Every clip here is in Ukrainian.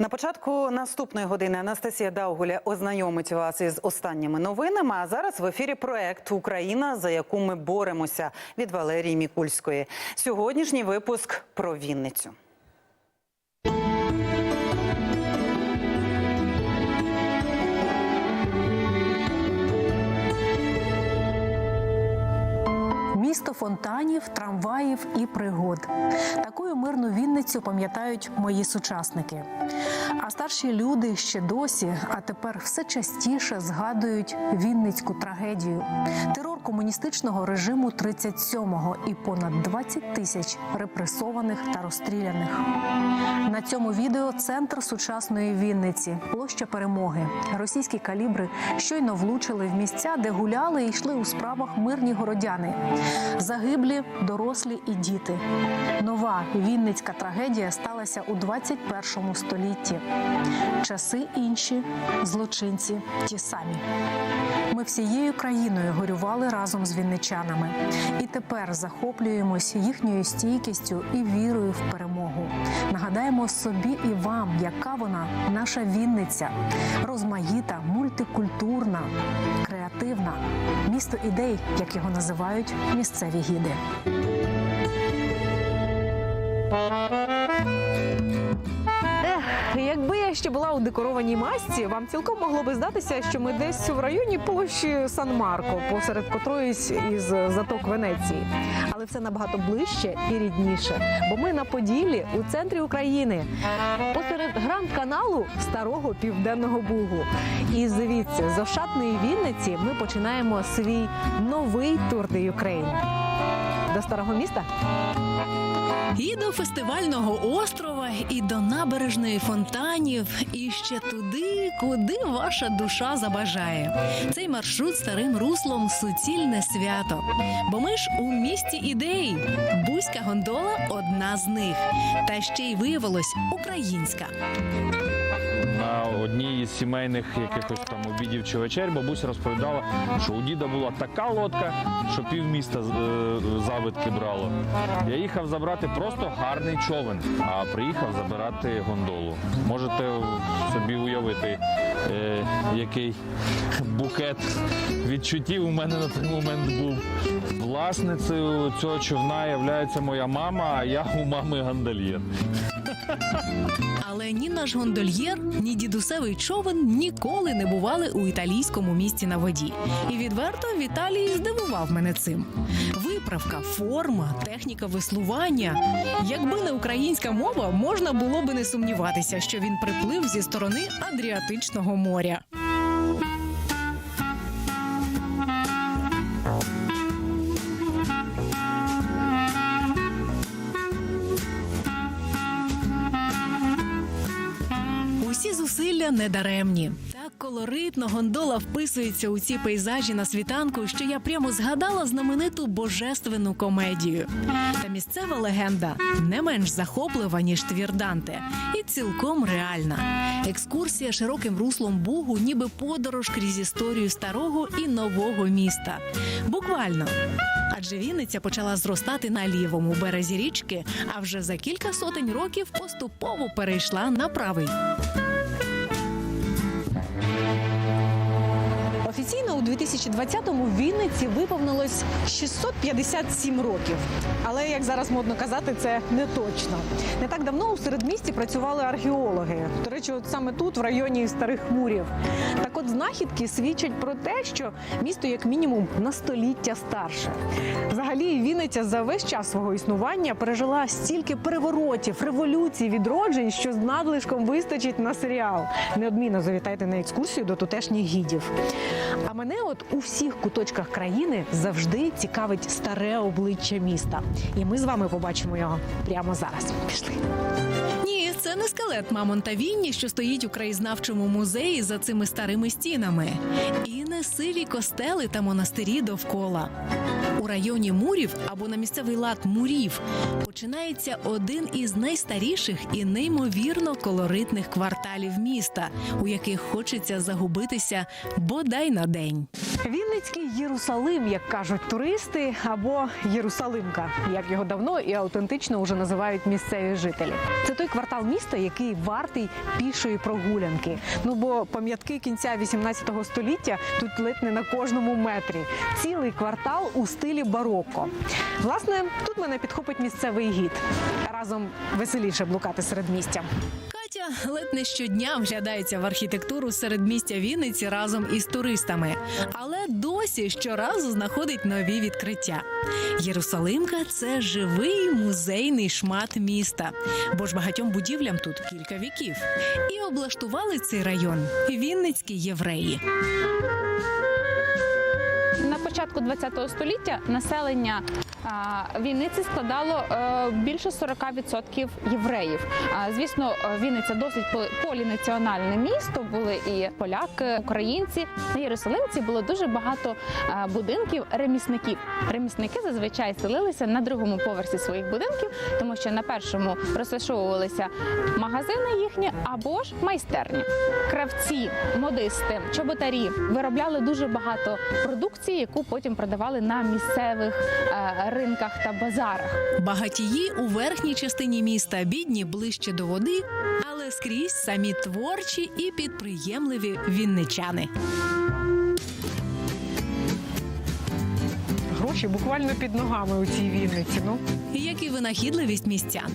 На початку наступної години Анастасія Даугуля ознайомить вас із останніми новинами. А зараз в ефірі проект Україна, за яку ми боремося від Валерії Мікульської. Сьогоднішній випуск про Вінницю. Місто фонтанів, трамваїв і пригод. Такою мирну Вінницю пам'ятають мої сучасники. А старші люди ще досі, а тепер все частіше згадують Вінницьку трагедію, комуністичного режиму 37-го і понад 20 тисяч репресованих та розстріляних. На цьому відео центр сучасної Вінниці, площа перемоги. Російські калібри щойно влучили в місця, де гуляли і йшли у справах мирні городяни. Загиблі, дорослі і діти. Нова вінницька трагедія сталася у 21 столітті. Часи інші, злочинці ті самі. Ми всією країною горювали разом з вінничанами, і тепер захоплюємось їхньою стійкістю і вірою в перемогу. Нагадаємо собі і вам, яка вона наша Вінниця, розмаїта, мультикультурна, креативна, місто ідей, як його називають місцеві гіди. Якби я ще була у декорованій масці, вам цілком могло би здатися, що ми десь в районі площі Сан-Марко, посеред котроїсь із заток Венеції. Але все набагато ближче і рідніше, бо ми на Поділлі у центрі України, посеред гранд-каналу Старого Південного Бугу. І звідси з Ошатної Вінниці ми починаємо свій новий тур де Ukraine. До старого міста. І до фестивального острова, і до набережної фонтанів, і ще туди, куди ваша душа забажає. Цей маршрут старим руслом суцільне свято. Бо ми ж у місті ідей. Бузька гондола одна з них. Та ще й виявилось українська. На одній із сімейних якихось там обідів чи вечер бабуся розповідала, що у діда була така лодка, що пів міста завитки брало. Я їхав забрати просто гарний човен, а приїхав забирати гондолу. Можете собі уявити, е, який букет відчуттів у мене на той момент був. Власницею цього човна є моя мама, а я у мами гондольєр. Але ні наш гондольєр, ні дідусевий човен ніколи не бували у італійському місті на воді. І відверто Віталій здивував мене цим. Виправка, форма, техніка веслування. Якби не українська мова, можна було би не сумніватися, що він приплив зі сторони Адріатичного моря. Усі зусилля недаремні. Колоритно гондола вписується у ці пейзажі на світанку, що я прямо згадала знамениту божественну комедію. Та місцева легенда не менш захоплива, ніж твір Данте, і цілком реальна. Екскурсія широким руслом Бугу, ніби подорож крізь історію старого і нового міста. Буквально. Адже Вінниця почала зростати на лівому березі річки, а вже за кілька сотень років поступово перейшла на правий. 2020-му в Вінниці виповнилось 657 років. Але як зараз модно казати, це не точно. Не так давно у середмісті працювали археологи. До речі, от саме тут, в районі старих мурів. Так от знахідки свідчать про те, що місто як мінімум на століття старше. Взагалі, Вінниця за весь час свого існування пережила стільки переворотів, революцій, відроджень, що з надлишком вистачить на серіал. Неодмінно завітайте на екскурсію до тутешніх гідів. А мене от у всіх куточках країни завжди цікавить старе обличчя міста. І ми з вами побачимо його прямо зараз. Пішли. Це не скелет Мамонта Вінні, що стоїть у краєзнавчому музеї за цими старими стінами, і не сиві костели та монастирі довкола. У районі мурів або на місцевий лад мурів починається один із найстаріших і неймовірно колоритних кварталів міста, у яких хочеться загубитися бодай на день. Вінницький Єрусалим, як кажуть туристи, або Єрусалимка, як його давно і аутентично вже називають місцеві жителі. Це той квартал міста, який вартий пішої прогулянки. Ну бо пам'ятки кінця 18 століття тут ледь не на кожному метрі. Цілий квартал у стилі бароко. Власне, тут мене підхопить місцевий гід. Разом веселіше блукати серед містя. Катя ледь не щодня вглядається в архітектуру середмістя Вінниці разом із туристами, але досі щоразу знаходить нові відкриття. Єрусалимка це живий музейний шмат міста, бо ж багатьом будівлям тут кілька віків. І облаштували цей район вінницькі євреї. Початку ХХ століття населення Вінниці складало е, більше 40% євреїв. Звісно, Вінниця досить по- полінаціональне місто. Були і поляки, українці. На Єрусалимці було дуже багато будинків ремісників. Ремісники зазвичай селилися на другому поверсі своїх будинків, тому що на першому розташовувалися магазини їхні або ж майстерні. Кравці, модисти, чоботарі виробляли дуже багато продукції, яку потім продавали на місцевих е, ринках та базарах. Багатії у верхній частині міста, бідні ближче до води, але скрізь самі творчі і підприємливі вінничани. Гроші буквально під ногами у цій Вінниці. Ну як і винахідливість містян.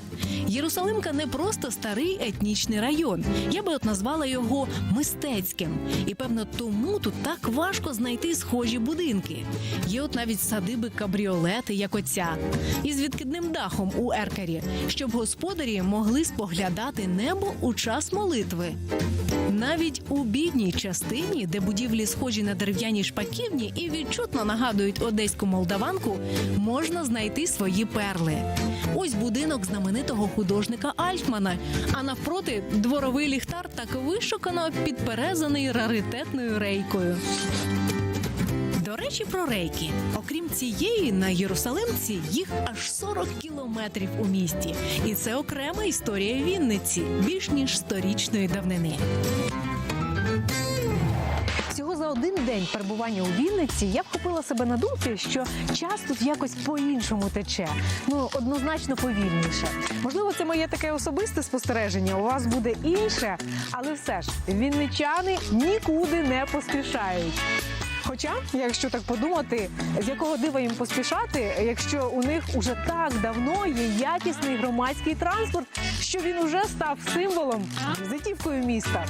Єрусалимка не просто старий етнічний район. Я би от назвала його мистецьким. І певно, тому тут так важко знайти схожі будинки. Є от навіть садиби кабріолети, як оця, із відкидним дахом у еркері, щоб господарі могли споглядати небо у час молитви. Навіть у бідній частині, де будівлі схожі на дерев'яні шпаківні і відчутно нагадують одеську молдаванку, можна знайти свої перли. Ось будинок знаменитого художника Альтмана, а навпроти дворовий ліхтар так вишукано підперезаний раритетною рейкою. До речі, про рейки. Окрім цієї, на Єрусалимці їх аж 40 кілометрів у місті. І це окрема історія Вінниці, більш ніж сторічної давнини. Один день перебування у Вінниці я вхопила себе на думці, що час тут якось по-іншому тече. Ну однозначно повільніше. Можливо, це моє таке особисте спостереження. У вас буде інше, але все ж вінничани нікуди не поспішають. Хоча, якщо так подумати, з якого дива їм поспішати, якщо у них уже так давно є якісний громадський транспорт, що він уже став символом візитівкою міста.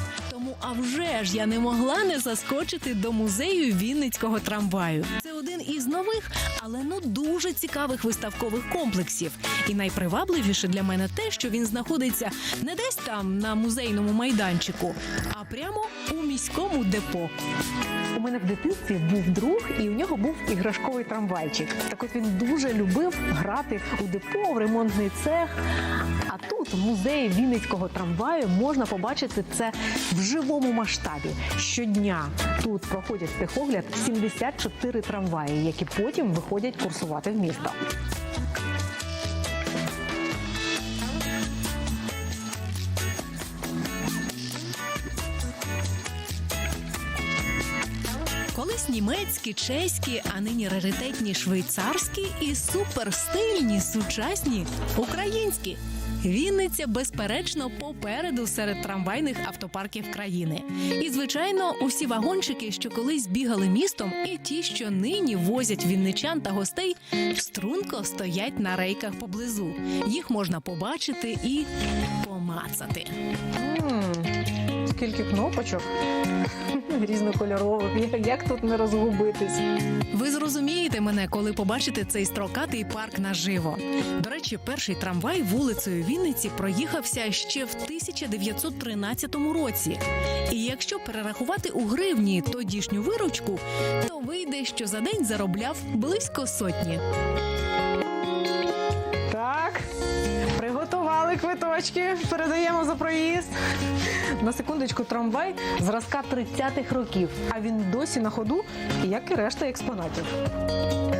Тому, а вже ж я не могла не заскочити до музею Вінницького трамваю. Це один із нових, але ну дуже цікавих виставкових комплексів. І найпривабливіше для мене те, що він знаходиться не десь там на музейному майданчику, а прямо у міському депо. У мене в дитинстві був друг, і у нього був іграшковий трамвайчик. Так от він дуже любив грати у депо, в ремонтний цех. А тут, в музеї Вінницького трамваю, можна побачити це в живому масштабі. Щодня тут проходять техогляд 74 трамваї, які потім виходять курсувати в місто. Німецькі, чеські, а нині раритетні швейцарські і суперстильні, сучасні українські. Вінниця, безперечно, попереду серед трамвайних автопарків країни. І, звичайно, усі вагончики, що колись бігали містом, і ті, що нині возять вінничан та гостей, струнко стоять на рейках поблизу. Їх можна побачити і помацати. Скільки кнопочок різнокольорових. Як- Як тут не розгубитись? Ви зрозумієте мене, коли побачите цей строкатий парк наживо. До речі, перший трамвай вулицею Вінниці проїхався ще в 1913 році. І якщо перерахувати у гривні тодішню виручку, то вийде, що за день заробляв близько сотні. Приготували квиточки, передаємо за проїзд. На секундочку, трамвай зразка 30-х років, а він досі на ходу, як і решта експонатів.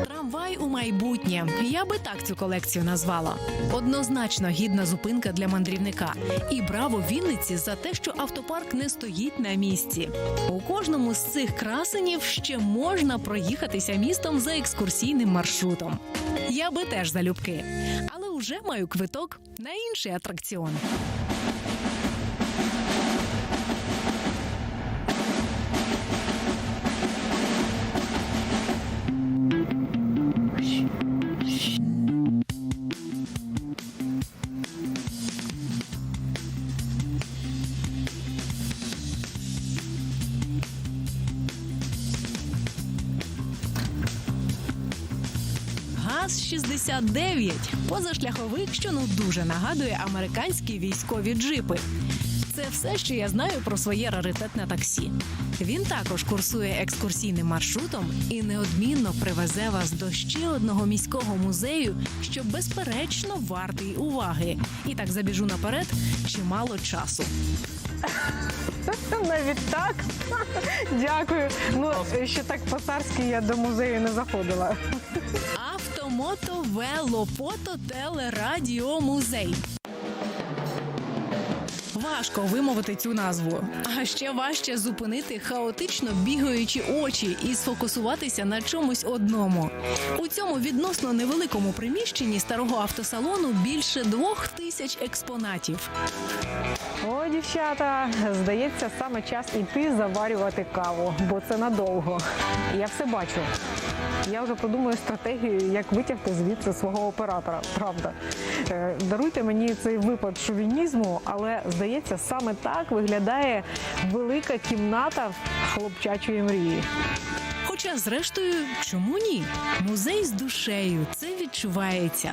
Трамвай у майбутнє. Я би так цю колекцію назвала. Однозначно гідна зупинка для мандрівника. І браво Вінниці за те, що автопарк не стоїть на місці. У кожному з цих красенів ще можна проїхатися містом за екскурсійним маршрутом. Я би теж залюбки, але вже маю квиток на інший атракціон. ГАЗ-69 – позашляховик, що ну дуже нагадує американські військові джипи. Це все, що я знаю про своє раритетне таксі. Він також курсує екскурсійним маршрутом і неодмінно привезе вас до ще одного міського музею, що безперечно вартий уваги. І так забіжу наперед чимало часу. Навіть так. Дякую. Ну ще так по-царськи я до музею не заходила. Автомото, вело, фото, теле, радіо, музей. Важко вимовити цю назву, а ще важче зупинити хаотично бігаючі очі і сфокусуватися на чомусь одному. У цьому відносно невеликому приміщенні старого автосалону більше двох тисяч експонатів. О, дівчата, здається, саме час іти заварювати каву, бо це надовго. Я все бачу. Я вже продумую стратегію, як витягти звідси свого оператора. Правда, Е, даруйте мені цей випад шовінізму, але здається, саме так виглядає велика кімната хлопчачої мрії. Хоча, зрештою, чому ні? Музей з душею це відчувається.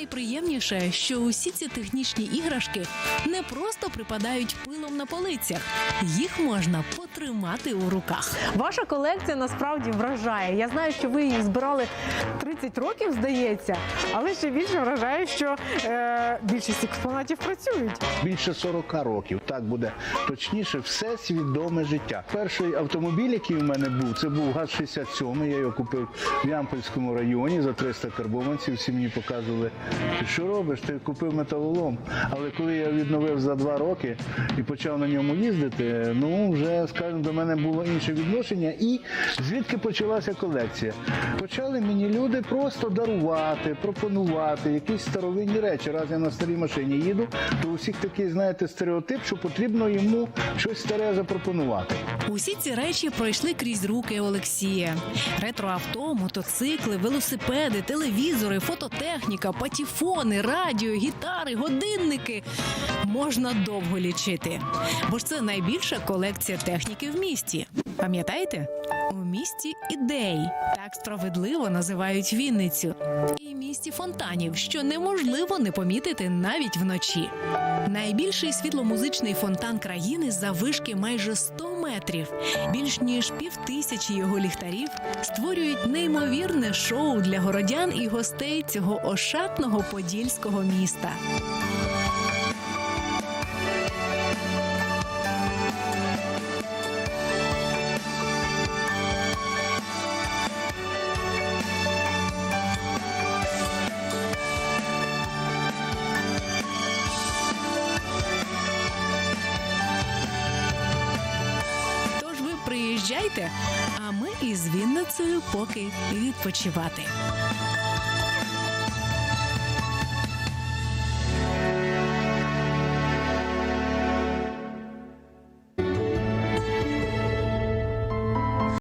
Найприємніше, що усі ці технічні іграшки не просто припадають пилом на полицях, їх можна потримати у руках. Ваша колекція насправді вражає. Я знаю, що ви її збирали 30 років, здається, але ще більше вражає, що е, більшість експонатів працюють. більше 40 років. Так буде точніше, все свідоме життя. Перший автомобіль, який у мене був, це був ГАЗ-67. Я його купив в Ямпольському районі за 300 карбованців. Всі мені показували, що робиш? Ти купив металолом. Але коли я відновив за два роки і почав на ньому їздити, ну вже скажімо, до мене було інше відношення. І звідки почалася колекція? Почали мені люди просто дарувати, пропонувати якісь старовинні речі. Раз я на старій машині їду, то у всіх такий, знаєте, стереотип, що потрібно йому щось старе запропонувати. Усі ці речі пройшли крізь руки Олексія: ретроавто, мотоцикли, велосипеди, телевізори, фототехніка, патіфони, радіо, гітари, годинники. Можна довго лічити, бо ж це найбільша колекція техніки в місті. Пам'ятаєте? У місті ідей так справедливо називають Вінницю, і місті фонтанів, що неможливо не помітити навіть вночі. Найбільший світломузичний фонтан країни заввишки майже 100 метрів. Більш ніж півтисячі його ліхтарів створюють неймовірне шоу для городян і гостей цього ошатного подільського міста. Приїжджайте, а ми із Вінницею поки відпочивати.